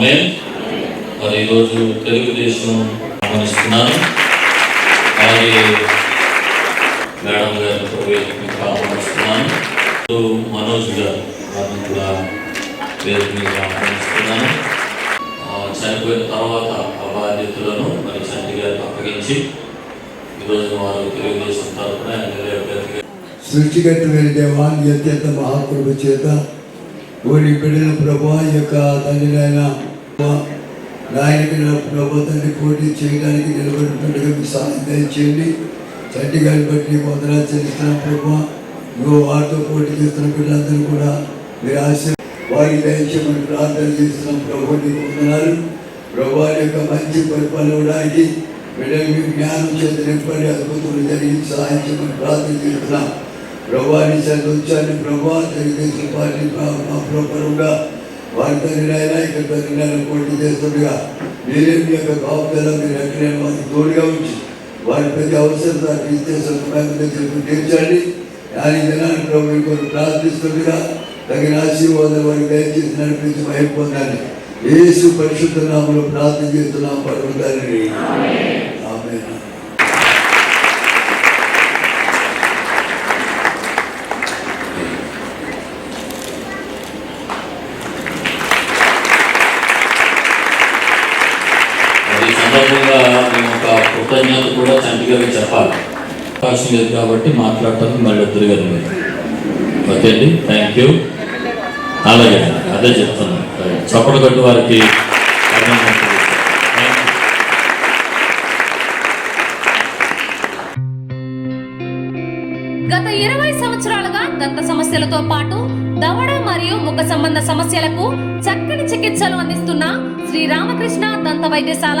ఆమె. మరి ఈరోజు తెలుగుదేశం గమనిస్తున్నాను అలాగే మేడం గారిని కూడా ఆహ్వానిస్తున్నాను. మనోజ్ గారు వారిని కూడా వేదికకు ఆహ్వానిస్తున్నాను. చనిపోయిన తర్వాత ఆ బాధ్యతలను మరి చంటి గారికి అప్పగించి ఈరోజు వారు తెలుగుదేశం తరఫున ఎమ్మెల్యే అభ్యర్థిగా సృష్టికర్తమైన అత్యంత మహాకృప చేత ఊరి బిడ్డల ప్రభా యొక్క తండ్రినైనా నాయనకి నా పోటీ చేయడానికి నిలబడినట్టుగా మీ సాయం దయచేయండి. చట్టి గారి బట్టి వందనాలు చెల్లిస్తున్నాం ప్రభా. నువ్వు వారితో పోటీ చేస్తున్న బిడ్డలందరూ కూడా మీరు ఆశ వారి దయచేయమని ప్రార్థన చేస్తున్నాం ప్రభు. నీకు వందనాలు. ప్రభా యొక్క మంచి పరిపాలన ఇవ్వడానికి బిడ్డలు మీ జ్ఞానం చేత నింపడి. అద్భుతులు జరిగి సహాయం చేయమని ప్రార్థన చేస్తున్నాం. ప్రభాని సంతోషాన్ని ప్రభా తెలుగుదేశం పార్టీ మా ప్రభుగా వారి అయినా ఇక్కడ తండ్రినైనా పోటీ చేస్తుండగా మీరే మీ యొక్క కాపుదల మీరు ఎక్కడైనా వారికి తోడుగా ఉంచి వారి ప్రతి అవసరం తీర్చే సదుపాయం తీర్చండి. దాని దినాన్ని ప్రభు కొన్ని ప్రార్థిస్తుండగా తగిన ఆశీర్వాదం వారికి దయచేసి నడిపించి భయం పొందాలి ఏసు పరిశుద్ధ నామలో ప్రార్థన చేస్తున్నాం పరుగుతారని ఆమె మరి ఈ సందర్భంగా మేము ఒక కృతజ్ఞత కూడా చంటి గారికి చెప్పాలి. అవకాశం లేదు కాబట్టి మాట్లాడటానికి మళ్ళీ ఇద్దరు గారు ఓకే అండి థ్యాంక్ యూ అలాగే అదే చెప్తున్నాను చప్పటి కట్టు వారికి గత ఇరవై సంవత్సరాలుగా దంత సమస్యలతో పాటు దవడ మరియు ముఖ సంబంధ సమస్యలకు చక్కని చికిత్సలు అందిస్తున్న శ్రీ రామకృష్ణ దంత వైద్యశాల